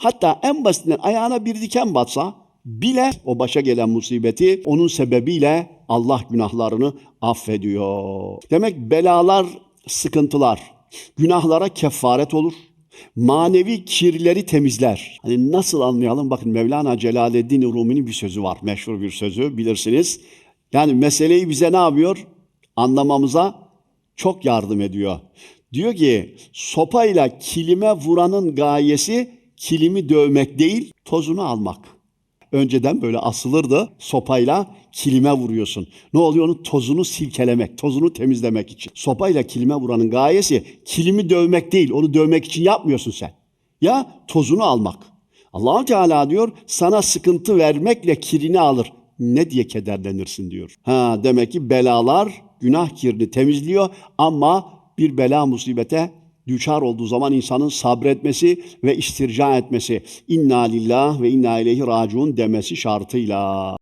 Hatta en basitinden ayağına bir diken batsa bile o başa gelen musibeti onun sebebiyle Allah günahlarını affediyor. Demek belalar, sıkıntılar günahlara kefaret olur. Manevi kirleri temizler. Hani nasıl anlayalım? Bakın Mevlana Celaleddin Rumi'nin bir sözü var. Meşhur bir sözü bilirsiniz. Yani meseleyi bize ne yapıyor? Anlamamıza çok yardım ediyor. Diyor ki sopayla kilime vuranın gayesi kilimi dövmek değil, tozunu almak. Önceden böyle asılırdı sopayla kilime vuruyorsun. Ne oluyor onun tozunu silkelemek, tozunu temizlemek için. Sopayla kilime vuranın gayesi kilimi dövmek değil, onu dövmek için yapmıyorsun sen. Ya tozunu almak. allah Teala diyor sana sıkıntı vermekle kirini alır. Ne diye kederlenirsin diyor. Ha demek ki belalar günah kirini temizliyor ama bir bela musibete düçar olduğu zaman insanın sabretmesi ve istirca etmesi, inna lillah ve inna ileyhi raciun demesi şartıyla.